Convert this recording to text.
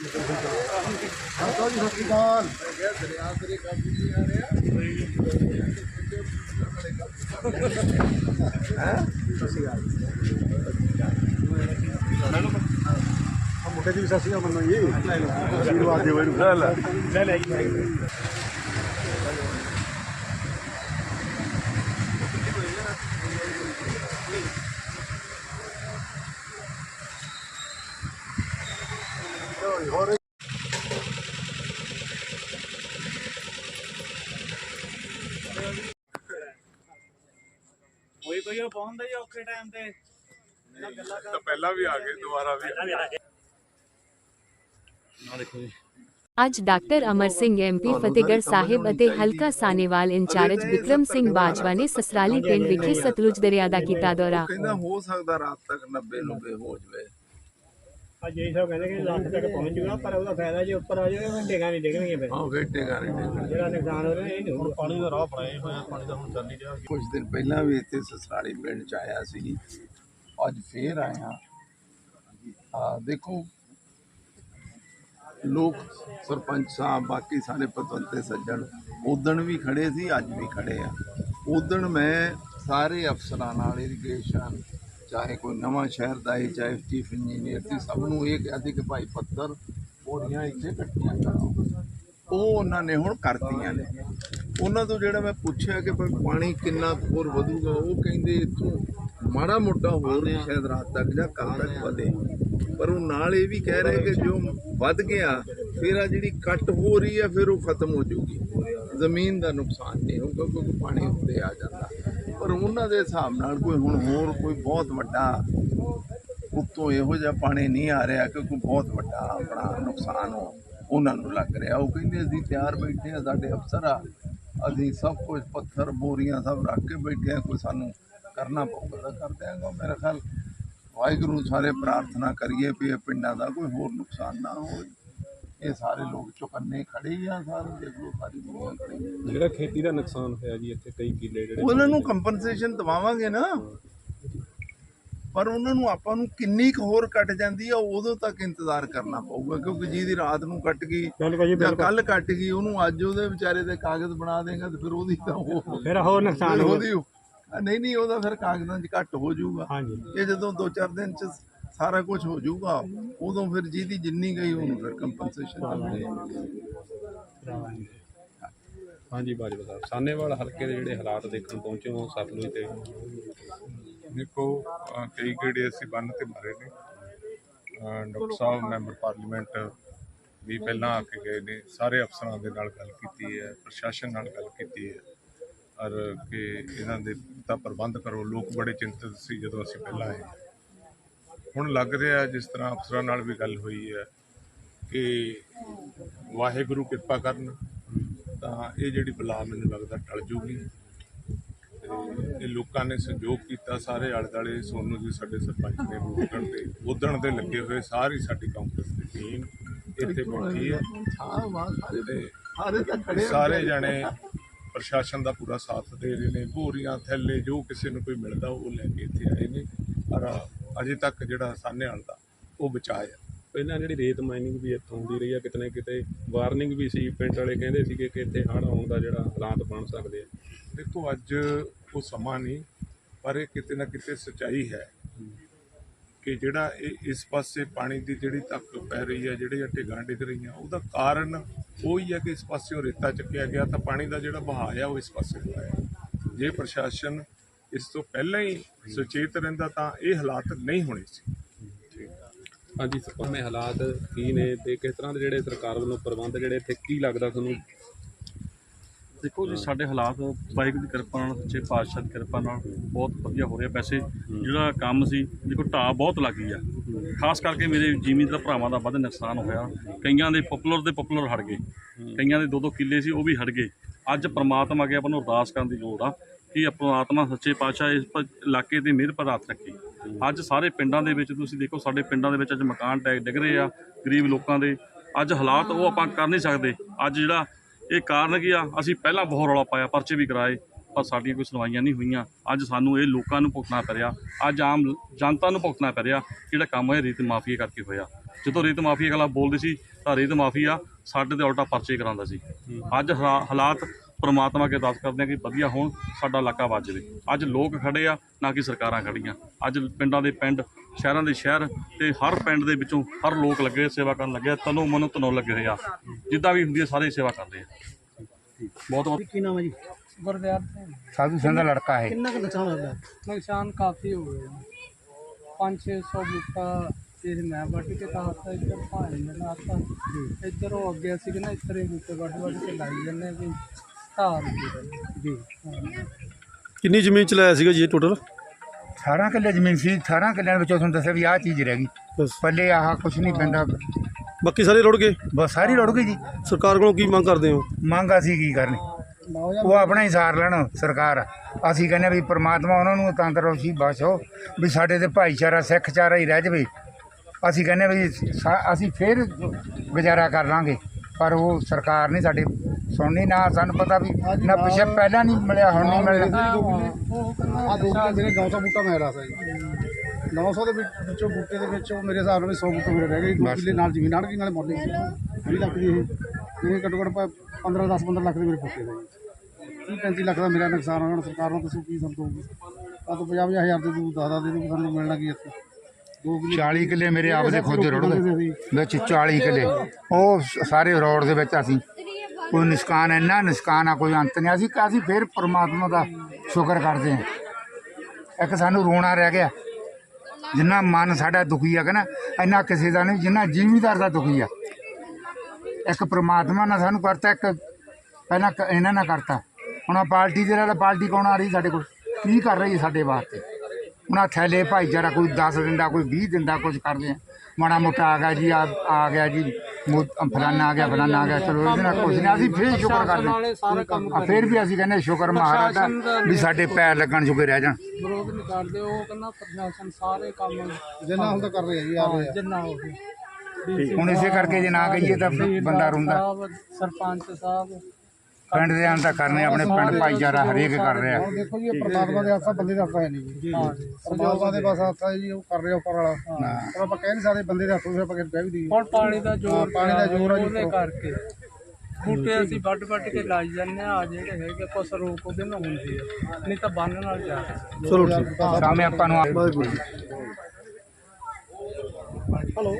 ਸਤਿ ਸ਼੍ਰੀ ਅਕਾਲ। ਆ ਮੁੰਡੇ ਦੀ ਵੀ ਸਤਿ ਸ਼੍ਰੀ ਅਕਾਲ ਮੰਨੋ ਜੀ ਆਸ਼ੀਰਵਾਦ ਦਿਓ ਇਹਨੂੰ ਲੈ ਲੈ ਲੈ ਲੈ ਹੋਰ ਕੋਈ ਕੋਈ ਉਹ ਪਹੁੰਚਦਾ ਹੀ ਔਖੇ ਟਾਈਮ ਤੇ ਤਾਂ ਪਹਿਲਾਂ ਵੀ ਆ ਗਏ ਦੁਬਾਰਾ ਵੀ ਅੱਜ ਡਾਕਟਰ ਅਮਰ ਸਿੰਘ ਐਮਪੀ ਫਤਿਹਗੜ੍ਹ ਸਾਹਿਬ ਅਤੇ ਹਲਕਾ ਸਾਨੇਵਾਲ ਇੰਚਾਰਜ ਵਿਕਰਮ ਸਿੰਘ ਬਾਜਵਾ ਨੇ ਸਸਰਾਲੀ ਪਿੰਡ ਵਿਖੇ ਸਤਲੁਜ ਦਰਿਆ ਦਾ ਕੀਤਾ ਦੌਰਾ ਕਹਿੰਦਾ ਹੋ ਸਕਦਾ ਰਾਤ ਤੱਕ 90 90 ਹੋ ਜਵੇ ਅੱਜ ਇਹ ਸਭ ਕਹਿੰਦੇ ਕਿ ਲੱਖ ਤੱਕ ਪਹੁੰਚ ਜੂਗਾ ਪਰ ਉਹਦਾ ਫਾਇਦਾ ਜੇ ਉੱਪਰ ਆ ਜਾਵੇ ਉਹ ਡੇਗਾ ਨਹੀਂ ਡਿੱਗਣਗੇ ਫਿਰ। ਆਹ ਵੇਟੇ ਗਾਣੇ ਡੇਗਣੇ ਜਿਹੜਾ ਨੁਕਸਾਨ ਹੋ ਰਿਹਾ ਇਹ ਨਹੀਂ ਹੋਊਗਾ। ਪਾਣੀ ਦਾ ਰਾਹ ਬਣਾਏ ਹੋਇਆ ਪਾਣੀ ਦਾ ਹੁਣ ਚੱਲ ਨਹੀਂ ਰਿਹਾ। ਕੁਝ ਦਿਨ ਪਹਿਲਾਂ ਵੀ ਇੱਥੇ ਸਸਰਾਲੀ ਪਿੰਡ ਚ ਆਇਆ ਸੀ। ਅੱਜ ਫੇਰ ਆਇਆ। ਆ ਦੇਖੋ ਲੋਕ ਸਰਪੰਚ ਸਾਹਿਬ ਬਾਕੀ ਸਾਰੇ ਪਤਵੰਤੇ ਸੱਜਣ ਉਦਣ ਵੀ ਖੜੇ ਸੀ ਅੱਜ ਵੀ ਖੜੇ ਆ। ਉਦਣ ਮੈਂ ਸਾਰੇ ਅਫਸਰਾਂ ਨਾਲ ਇਰੀਗੇਸ਼ਨ ਚਾਹੇ ਕੋਈ ਨਵਾਂ ਸ਼ਹਿਰ ਦਾ ਹੈ, ਚਾਹੇ ਚੀਫ ਇੰਜੀਨੀਅਰ ਸੀ ਸਭ ਨੂੰ ਇਹ ਕਿਹਾ ਸੀ ਕਿ ਭਾਈ ਪੱਤਰ ਬੋਰੀਆਂ ਇੱਥੇ ਇਕੱਠੀਆਂ ਕਰਾਓ ਉਹ ਉਹਨਾਂ ਨੇ ਹੁਣ ਕਰਤੀਆਂ ਨੇ। ਉਹਨਾਂ ਤੋਂ ਜਿਹੜਾ ਮੈਂ ਪੁੱਛਿਆ ਕਿ ਭਾਈ ਪਾਣੀ ਕਿੰਨਾ ਹੋਰ ਵਧੂਗਾ, ਉਹ ਕਹਿੰਦੇ ਇੱਥੋਂ ਮਾੜਾ ਮੋਟਾ ਹੋਰ ਸ਼ਾਇਦ ਰਾਤ ਤੱਕ ਜਾਂ ਕੱਲ ਤੱਕ ਵਧੇ। ਪਰ ਉਹ ਨਾਲ ਇਹ ਵੀ ਕਹਿ ਰਹੇ ਕਿ ਜੋ ਵੱਧ ਗਿਆ, ਫਿਰ ਆ ਜਿਹੜੀ ਕੱਟ ਹੋ ਰਹੀ ਹੈ, ਫਿਰ ਉਹ ਖਤਮ ਹੋ ਜਾਊਗੀ। ਜ਼ਮੀਨ ਦਾ ਨੁਕਸਾਨ ਨਹੀਂ ਹੋਊਗਾ, ਕਿਉਂਕਿ ਪਾਣੀ ਉੱਤੇ ਆ ਜਾਂਦਾ। ਪਰ ਉਹਨਾਂ ਦੇ ਹਿਸਾਬ ਨਾਲ ਕੋਈ ਹੁਣ ਹੋਰ ਕੋਈ ਬਹੁਤ ਵੱਡਾ ਉੱਤੋਂ ਇਹੋ ਜਿਹਾ ਪਾਣੀ ਨਹੀਂ ਆ ਰਿਹਾ ਕਿਉਂਕਿ ਬਹੁਤ ਵੱਡਾ ਆਪਣਾ ਨੁਕਸਾਨ ਹੋ, ਉਹਨਾਂ ਨੂੰ ਲੱਗ ਰਿਹਾ। ਉਹ ਕਹਿੰਦੇ ਅਸੀਂ ਤਿਆਰ ਬੈਠੇ ਆ ਸਾਡੇ ਅਫਸਰ ਆ। ਅਸੀਂ ਸਭ ਕੁਝ ਪੱਥਰ, ਬੋਰੀਆਂ ਸਭ ਰੱਖ ਕੇ ਬੈਠੇ ਆ ਕੋਈ ਸਾਨੂੰ ਕਰਨਾ ਪਊਗਾ ਤਾਂ ਕਰ ਦਿਆਂਗਾ। ਮੇਰਾ ਖਿਆਲ ਵਾਹਿਗੁਰੂ ਸਾਰੇ ਪ੍ਰਾਰਥਨਾ ਕਰੀਏ ਵੀ ਇਹ ਪਿੰਡਾਂ ਦਾ ਕੋਈ ਹੋਰ ਨੁਕਸਾਨ ਨਾ ਹੋਵੇ। ਇਹ ਸਾਰੇ ਲੋਕ ਚੁਕੰਨੇ ਖੜੇ ਹੀ ਆ ਸਾਰੇ ਦੇਖ ਲਓ ਸਾਰੀ ਦੁਨੀਆ ਖੜੀ ਹੈ। ਜਿਹੜਾ ਖੇਤੀ ਦਾ ਨੁਕਸਾਨ ਹੋਇਆ ਜੀ ਇੱਥੇ ਕਈ ਕਿੱਲੇ ਜਿਹੜੇ ਉਹਨਾਂ ਨੂੰ ਕੰਪਨਸੇਸ਼ਨ ਦਵਾਵਾਂਗੇ ਨਾ। ਪਰ ਉਹਨਾਂ ਨੂੰ ਆਪਾਂ ਨੂੰ ਕਿੰਨੀ ਕੁ ਹੋਰ ਕੱਟ ਜਾਂਦੀ ਆ ਉਦੋਂ ਤੱਕ ਇੰਤਜ਼ਾਰ ਕਰਨਾ ਪਊਗਾ ਕਿਉਂਕਿ ਜਿਹਦੀ ਰਾਤ ਨੂੰ ਕੱਟ ਗਈ ਜੀ ਜਾਂ ਕੱਲ ਕੱਟ ਗਈ ਉਹਨੂੰ ਅੱਜ ਉਹਦੇ ਵਿਚਾਰੇ ਦੇ ਕਾਗਜ਼ ਬਣਾ ਦੇਗਾ ਤੇ ਫਿਰ ਉਹਦੀ ਤਾਂ ਉਹ ਫਿਰ ਹੋਰ ਨੁਕਸਾਨ ਉਹਦੀ ਆ, ਨਹੀਂ ਨਹੀਂ ਉਹਦਾ ਫਿਰ ਕਾਗਜ਼ਾਂ 'ਚ ਘੱਟ ਹੋ ਜਾਊਗਾ। ਹਾਂਜੀ। ਇਹ ਜਦੋਂ 2-4 ਦਿਨ 'ਚ ਸਾਰਾ ਕੁਝ ਹੋ ਜਾਊਗਾ। ਉਦੋਂ ਫਿਰ ਜਿਹਦੀ ਜਿੰਨੀ ਗਈ ਉਹਨੂੰ ਫਿਰ ਕੰਪਨਸੇਸ਼ਨ ਮਿਲੇਗੀ। ਹਾਂਜੀ ਬਾਜਵਾ ਸਾਹਿਬ ਸਾਨੇਵਾਲ ਹਲਕੇ ਦੇ ਜਿਹੜੇ ਹਾਲਾਤ ਦੇਖਣ ਪਹੁੰਚੇ ਹੋ ਸਤਲੁਜ ਤੇ? ਦੇਖੋ ਕਈ ਕਿਹੜੇ ਅਸੀਂ ਬੰਨ ਤੇ ਮਾਰੇ ਨੇ। ਡਾਕਟਰ ਸਾਹਿਬ ਮੈਂਬਰ ਪਾਰਲੀਮੈਂਟ ਵੀ ਪਹਿਲਾਂ ਆ ਕੇ ਗਏ ਨੇ। ਸਾਰੇ ਅਫਸਰਾਂ ਦੇ ਨਾਲ ਗੱਲ ਕੀਤੀ ਹੈ ਪ੍ਰਸ਼ਾਸਨ ਨਾਲ ਗੱਲ ਕੀਤੀ ਹੈ। ਔਰ ਕਿ ਇਹਨਾਂ ਦੇ ਦਾ ਪ੍ਰਬੰਧ ਕਰੋ ਲੋਕ ਬੜੇ ਚਿੰਤਤ ਸੀ ਜਦੋਂ ਅਸੀਂ ਪਹਿਲਾਂ ਆਏ। ਹੁਣ ਲੱਗ ਰਿਹਾ ਜਿਸ ਤਰ੍ਹਾਂ ਅਫਸਰਾਂ ਨਾਲ ਵੀ ਗੱਲ ਹੋਈ ਹੈ ਕਿ ਵਾਹਿਗੁਰੂ ਕਿਰਪਾ ਕਰਨ, ਤਾਂ ਇਹ ਜਿਹੜੀ ਬਲਾ ਮੈਨੂੰ ਲੱਗਦਾ ਟਲ ਜੂਗੀ। ਇਹ ਲੋਕਾਂ ਨੇ ਸਹਿਯੋਗ ਕੀਤਾ ਸਾਰੇ ਆਲੇ ਦੁਆਲੇ ਸੋਨੂ ਜੀ ਸਾਡੇ ਸਰਪੰਚ ਨੇ ਵੋਟਣ ਤੇ ਉਦਣ ਦੇ ਲੱਗੇ ਹੋਏ, ਸਾਰੀ ਸਾਡੀ ਕਾਂਗਰਸ ਦੀ ਟੀਮ ਇੱਥੇ ਬੈਠੀ ਹੈ। ਹਾਂ ਸਾਰੇ ਤੇ ਸਾਰੇ ਜਣੇ ਪ੍ਰਸ਼ਾਸਨ ਦਾ ਪੂਰਾ ਸਾਥ ਦੇ ਰਹੇ ਨੇ, ਬੋਰੀਆਂ ਥੈਲੇ ਜੋ ਕਿਸੇ ਨੂੰ ਕੋਈ ਮਿਲਦਾ ਉਹ ਲੈ ਕੇ ਇੱਥੇ ਆਏ ਨੇ। ਔਰ ਅਜੇ ਤੱਕ ਜਿਹੜਾ ਸਾਹਨੇ ਵਾਲ ਦਾ ਉਹ ਬਚਾਇਆ ਪਹਿਲਾਂ ਜਿਹੜੀ ਰੇਤ ਮਾਈਨਿੰਗ ਵੀ ਇੱਥੋਂ ਹੁੰਦੀ ਰਹੀ ਆ ਕਿਤੇ ਨਾ ਕਿਤੇ ਵਾਰਨਿੰਗ ਵੀ ਸੀ ਪਿੰਡ ਵਾਲੇ ਕਹਿੰਦੇ ਸੀਗੇ ਕਿ ਇੱਥੇ ਹੜ੍ਹ ਆਉਣ ਦਾ ਜਿਹੜਾ ਹਾਲਾਤ ਬਣ ਸਕਦੇ ਆ। ਦੇਖੋ ਅੱਜ ਉਹ ਸਮਾਂ ਨਹੀਂ ਪਰ ਇਹ ਕਿਤੇ ਨਾ ਕਿਤੇ ਸਚਾਈ ਹੈ ਕਿ ਜਿਹੜਾ ਇਹ ਇਸ ਪਾਸੇ ਪਾਣੀ ਦੀ ਜਿਹੜੀ ਧੱਕ ਪੈ ਰਹੀ ਹੈ ਜਿਹੜੇ ਢਿੱਗਾਂ ਡਿੱਗ ਰਹੀਆਂ ਉਹਦਾ ਕਾਰਨ ਉਹੀ ਹੈ ਕਿ ਇਸ ਪਾਸਿਓਂ ਰੇਤਾ ਚੱਕਿਆ ਗਿਆ ਤਾਂ ਪਾਣੀ ਦਾ ਜਿਹੜਾ ਵਹਾਅ ਆ ਉਹ ਇਸ ਪਾਸੇ ਨੂੰ ਆਇਆ ਜੇ ਪ੍ਰਸ਼ਾਸਨ ਇਸ ਤੋਂ ਪਹਿਲਾਂ ਹੀ ਸੁਚੇਤ ਰਹਿੰਦਾ ਤਾਂ ਇਹ ਹਾਲਾਤ ਨਹੀਂ ਹੋਣੇ ਸੀ। ਹਾਂਜੀ ਸਮੇਂ ਹਾਲਾਤ ਕੀ ਨੇ ਤੇ ਕਿਸ ਤਰ੍ਹਾਂ ਦੇ ਜਿਹੜੇ ਸਰਕਾਰ ਵੱਲੋਂ ਪ੍ਰਬੰਧ ਜਿਹੜੇ ਇੱਥੇ ਕੀ ਲੱਗਦਾ ਤੁਹਾਨੂੰ? ਦੇਖੋ ਜੀ ਸਾਡੇ ਹਾਲਾਤ ਵਾਹਿਗੁਰੂ ਦੀ ਕਿਰਪਾ ਨਾਲ ਸੱਚੇ ਪਾਤਸ਼ਾਹ ਦੀ ਕਿਰਪਾ ਨਾਲ ਬਹੁਤ ਵਧੀਆ ਹੋ ਰਿਹਾ। ਵੈਸੇ ਜਿਹੜਾ ਕੰਮ ਸੀ ਦੇਖੋ ਢਾਹ ਬਹੁਤ ਲੱਗੀ ਆ। ਖਾਸ ਕਰਕੇ ਮੇਰੇ ਜ਼ਿਮੀਂਦਾਰ ਭਰਾਵਾਂ ਦਾ ਵੱਧ ਨੁਕਸਾਨ ਹੋਇਆ। ਕਈਆਂ ਦੇ ਪਪੂਲਰ ਦੇ ਪਪੂਲਰ ਹਟ ਗਏ। ਕਈਆਂ ਦੇ ਦੋ ਦੋ ਕਿੱਲੇ ਸੀ ਉਹ ਵੀ ਹਟ ਗਏ। ਅੱਜ ਪ੍ਰਮਾਤਮਾ ਅੱਗੇ ਆਪਾਂ ਨੂੰ ਅਰਦਾਸ ਕਰਨ ਦੀ ਲੋੜ ਆ ਕਿ ਪ੍ਰਮਾਤਮਾ ਸੱਚੇ ਪਾਤਸ਼ਾਹ ਇਸ ਪ- ਇਲਾਕੇ ਤੇ ਮਿਹਰ ਪਰ ਹੱਥ ਰੱਖੇ। ਅੱਜ ਸਾਰੇ ਪਿੰਡਾਂ ਦੇ ਵਿੱਚ ਤੁਸੀਂ ਦੇਖੋ, ਸਾਡੇ ਪਿੰਡਾਂ ਦੇ ਵਿੱਚ ਅੱਜ ਮਕਾਨ ਟੈਗ ਡਿੱਗ ਰਹੇ ਆ, ਗਰੀਬ ਲੋਕਾਂ ਦੇ। ਅੱਜ ਹਾਲਾਤ ਉਹ ਆਪਾਂ ਕਰ ਨਹੀਂ ਸਕਦੇ। ਅੱਜ ਜਿਹੜਾ ਇਹ ਕਾਰਨ ਕੀ ਆ, ਅਸੀਂ ਪਹਿਲਾਂ ਬਹੁਤ ਰੌਲਾ ਪਾਇਆ, ਪਰਚੇ ਵੀ ਕਰਾਏ, ਪਰ ਸਾਡੀਆਂ ਕੋਈ ਸੁਣਵਾਈਆਂ ਨਹੀਂ ਹੋਈਆਂ। ਅੱਜ ਸਾਨੂੰ ਇਹ ਲੋਕਾਂ ਨੂੰ ਭੁਗਤਣਾ ਪੈ ਰਿਹਾ। ਅੱਜ ਆਮ ਜਨਤਾ ਨੂੰ ਭੁਗਤਣਾ ਪੈ ਰਿਹਾ ਜਿਹੜਾ ਕੰਮ ਹੋਇਆ ਰੀਤ ਮਾਫੀਆ ਕਰਕੇ ਹੋਇਆ। ਜਦੋਂ ਰੇਤ ਮਾਫੀਆ ਖਿਲਾਫ ਬੋਲਦੇ ਸੀ ਤਾਂ ਰੇਤ ਮਾਫੀਆ ਸਾਡੇ ਤੇ ਉਲਟਾ ਪਰਚੇ ਕਰਾਉਂਦਾ ਸੀ। ਅੱਜ ਹਾਲਾ- ਹਾਲਾਤ ਪ੍ਰਮਾਤਮਾ ਕੇ ਅਰਦਾਸ ਕਰਦੇ ਆ ਕਿ ਵਧੀਆ ਹੋਣ ਸਾਡਾ ਇਲਾਕਾ ਵੱਜ ਜਾਵੇ। ਅੱਜ ਲੋਕ ਖੜੇ ਆ ਨਾ ਕਿ ਸਰਕਾਰਾਂ ਖੜੀਆਂ। ਅੱਜ ਪਿੰਡਾਂ ਦੇ ਪਿੰਡ ਸ਼ਹਿਰਾਂ ਦੇ ਸ਼ਹਿਰ ਤੇ ਹਰ ਪਿੰਡ ਦੇ ਵਿੱਚੋਂ ਹਰ ਲੋਕ ਲੱਗੇ ਸੇਵਾ ਕਰਨ ਲੱਗੇ ਤਨੋਂ ਮਨੋਂ ਤਨੋਂ ਲੱਗੇ ਹੋਏ ਆ। ਜਿੱਦਾਂ ਵੀ ਹੁੰਦੀ ਹੈ ਸਾਰੇ ਸੇਵਾ ਕਰਦੇ ਆ। ਬਹੁਤ ਬਹੁਤ ਕੀ ਨਾਮ ਹੈ ਜੀ? ਗੁਰਦਿਆਲ ਸਿੰਘ। ਸਾਧੂ ਸਿੰਘ ਦਾ ਲੜਕਾ ਹੈ ਕਿੰਨਾ ਕੁ ਨੁਕਸਾਨ ਹੋਇਆ? ਨੁਕਸਾਨ ਕਾਫੀ ਹੋ ਗਿਆ। ਪੰਜ ਛੇ ਸੌ ਬੂਟਾ ਇਹ ਮੈਂ ਵੱਢ ਕੇ ਤਾਰਤਾ ਇੱਧਰ ਭਾਈ ਨੇ ਲਾਤਾ ਇੱਧਰ ਉਹ ਅੱਗੇ ਸੀ ਨਾ ਇੱਧਰ ਹੀ ਬੂਟੇ ਵੱਢ ਵੱਢ ਕੇ ਲਾਈ ਜਾਂਦੇ ਵੀ ਧਾਰ ਜੀ। ਕਿੰਨੀ ਜ਼ਮੀਨ ਚ ਲਾਇਆ ਸੀਗਾ ਜੀ ਟੋਟਲ 18 ਕਿੱਲੇ ਜ਼ਮੀਨ ਸੀ 18 ਕਿੱਲਿਆਂ ਵਿੱਚੋਂ ਤੁਹਾਨੂੰ ਦੱਸਿਆ ਵੀ ਆਹ ਚੀਜ਼ ਰਹਿ ਗਈ। ਬਸ। ਪੱਲੇ ਆਹ ਕੁਛ ਨਹੀਂ ਪੈਂਦਾ। ਬਾਕੀ ਸਾਰੇ ਰੁੜ ਗਏ? ਬਸ ਸਾਰੀ ਰੁੜ ਗਈ ਜੀ। ਸਰਕਾਰ ਕੋਲੋਂ ਕੀ ਮੰਗ ਕਰਦੇ ਹੋ? ਮੰਗ ਅਸੀਂ ਕੀ ਕਰਨੀ? ਉਹ ਆਪਣਾ ਹੀ ਸਾਰ ਲੈਣ ਸਰਕਾਰ। ਅਸੀਂ ਕਹਿੰਦੇ ਵੀ ਪ੍ਰਮਾਤਮਾ ਉਹਨਾਂ ਨੂੰ ਤੰਦਰੁਸਤੀ ਬਖਸ਼ੋ ਵੀ ਸਾਡੇ ਤੇ ਭਾਈਚਾਰਾ ਸਿੱਖਚਾਰਾ ਹੀ ਰਹਿ ਜਾਵੇ। ਅਸੀਂ ਕਹਿੰਦੇ ਵੀ ਸਾ- ਅਸੀਂ ਫੇਰ ਗੁਜ਼ਾਰਾ ਕਰ ਲਾਂਗੇ। ਪਰ ਉਹ ਸਰਕਾਰ ਨਹੀਂ ਸਾਡੀ ਸੁਣਨੀ ਨਾ ਸਾਨੂੰ ਪਤਾ ਵੀ ਨਾ ਪਿੱਛੇ ਪਹਿਲਾਂ ਨਹੀਂ ਮਿਲਿਆ ਹੁਣ ਨਹੀਂ ਮਿਲਣਾ ਆ ਦੋ 900 ਬੂਟਾ ਮੈਂ ਲਾਇਆ ਸੀ। 900 ਦੇ ਵਿੱਚ- ਵਿੱਚੋਂ ਬੂਟੇ ਦੇ ਵਿੱਚ ਉਹ ਮੇਰੇ ਹਿਸਾਬ ਨਾਲ 100 ਬੂਟੇ ਮੇਰੇ ਰਹਿ ਗਏ। ਦੋ ਕਿੱਲੇ ਨਾਲ ਜ਼ਮੀਨ ਆੜ ਗਈ ਨਾਲੇ ਮੁੱਲ ਸੀ। 20 ਲੱਖ ਦੀ ਇਹ ਮੇਰੇ ਘੱਟੋ ਘੱਟ 15 10 15 ਲੱਖ ਦੇ ਮੇਰੇ ਬੂਟੇ ਦੇ 30 35 ਲੱਖ ਦਾ ਮੇਰਾ ਨੁਕਸਾਨ ਹੋਣਾ ਸਰਕਾਰ ਨੂੰ ਦੱਸੋ ਕੀ ਸਮਝੋਗੇ? ਆ ਤਾਂ 50 ਹਜ਼ਾਰ ਦੇ ਦੂ ਦਾਦਾ ਦੇ ਦੂ ਸਾਨੂੰ ਮਿਲਣਾ ਕੀ ਇੱਥੇ? 40 ਕਿੱਲੇ ਮੇਰੇ ਆਪ ਦੇ ਖੁਦ ਰੁੜ ਗਏ ਵਿੱਚ 40 ਕਿੱਲੇ। ਉਹ ਸਾਰੇ ਰੋਡ ਦੇ ਵਿੱਚ ਅਸੀਂ ਕੋਈ ਨਿਸ਼ਕਾਨ ਇੰਨਾ ਨਿਸ਼ਕਾਨ ਆ ਕੋਈ ਅੰਤ ਨਹੀਂ। ਅਸੀਂ ਅਸੀਂ ਫਿਰ ਪ੍ਰਮਾਤਮਾ ਦਾ ਸ਼ੁਕਰ ਕਰਦੇ ਹਾਂ। ਇੱਕ ਸਾਨੂੰ ਰੋਣਾ ਰਹਿ ਗਿਆ। ਜਿੰਨਾ ਮਨ ਸਾਡਾ ਦੁਖੀ ਆ ਕਿ ਨਾ ਇੰਨਾ ਕਿਸੇ ਦਾ ਨਹੀਂ ਜਿੰਨਾ ਜ਼ਿਮੀਦਾਰ ਦਾ ਦੁਖੀ ਆ। ਇੱਕ ਪ੍ਰਮਾਤਮਾ ਨੇ ਸਾਨੂੰ ਕਰਤਾ ਇੱਕ ਪਹਿਲਾਂ ਇਹਨਾਂ ਨੇ ਕਰਤਾ। ਹੁਣ ਆਹ ਪਾਰਟੀ ਦੇ ਨਾਲ ਪਾਰਟੀ ਕੌਣ ਆ ਰਹੀ ਸਾਡੇ ਕੋਲ? ਕੀ ਕਰ ਰਹੀ ਹੈ ਸਾਡੇ ਵਾਸਤੇ? ਆਹ ਥੈਲੇ ਭਾਈਚਾਰਾ ਕੋਈ 10 ਦਿੰਦਾ ਕੋਈ 20 ਦਿੰਦਾ ਕੁਝ ਕਰਦੇ ਆ। ਮਾੜਾ ਮੋਟਾ ਆ ਗਿਆ ਜੀ ਆ ਆ ਗਿਆ ਜੀ ਫਲਾਨਾ ਆ ਗਿਆ ਫਲਾਨਾ ਆ ਗਿਆ ਚਲੋ ਇਹਦੇ ਨਾਲ ਕੁਝ ਨਹੀਂ ਅਸੀਂ ਫਿਰ ਸ਼ੁਕਰ ਕਰਦੇ। ਫਿਰ ਵੀ ਅਸੀਂ ਕਹਿੰਦੇ ਸ਼ੁਕਰ ਮਹਾਰਾਜ ਦਾ ਵੀ ਸਾਡੇ ਪੈਰ ਲੱਗਣ ਜੋਗੇ ਰਹਿ ਜਾਣ। ਵਿਰੋਧ ਨਹੀਂ ਕਰਦੇ ਉਹ ਕਹਿੰਦਾ ਪ੍ਰਸ਼ਾਸਨ ਸਾਰੇ ਕੰਮ ਜਿੰਨਾ ਹੁੰਦਾ ਕਰ ਰਹੇ ਆ ਜੀ ਆ ਰਹੇ ਆ। ਜਿੰਨਾ ਹੋ ਗਿਆ। ਹੁਣ ਇਸੇ ਕਰਕੇ ਜੇ ਨਾ ਕਹੀਏ ਤਾਂ ਬੰਦਾ ਰੋਂਦਾ। ਸਰਪੰਚ ਸਾਹਿਬ ਪਿੰਡ ਦੇ ਤਾਂ ਕਰਨੇ ਆਪਣੇ ਪਿੰਡ ਭਾਈਚਾਰਾ ਹਰੇਕ ਕਰ ਰਿਹਾ। ਹੁਣ ਦੇਖੋ ਜੀ ਇਹ ਪ੍ਰਮਾਤਮਾ ਦੇ ਹੱਥਾਂ ਬੰਦੇ ਦੇ ਹੱਥਾਂ ਹੈ ਨਹੀਂ ਜੀ। ਪਰਮਾਤਮਾ ਦੇ ਬਸ ਹੱਥਾਂ ਜੀ ਉਹ ਕਰ ਰਿਹਾ ਉੱਪਰ ਵਾਲਾ। ਪਰ ਆਪਾਂ ਕਹਿ ਨਹੀਂ ਸਕਦੇ ਬੰਦੇ ਦੇ ਹੱਥੋਂ ਆਪਾਂ ਕਹਿ ਵੀ ਦਈਏ ਹੁਣ ਪਾਣੀ ਦਾ ਜ਼ੋਰ ਪਾਣੀ ਦਾ ਜ਼ੋਰ ਆ ਜੀ। ਕਰਕੇ। ਬੂਟੇ ਅਸੀਂ ਵੱਢ ਵੱਢ ਕੇ ਲਾਈ ਜਾਂਦੇ ਆ ਜਿਹੜੇ ਹੈਗੇ ਕੁਛ ਰੋਕ ਉਹਦੇ ਨਾਲ ਹੁੰਦੀ ਆ। ਨਹੀਂ ਤਾਂ ਬੰਨ ਨਾਲ ਜਾ ਚਲੋ ਠੀਕ। ਸਾਹਮਣੇ ਆਪਾਂ ਨੂੰ ਹਲੋ।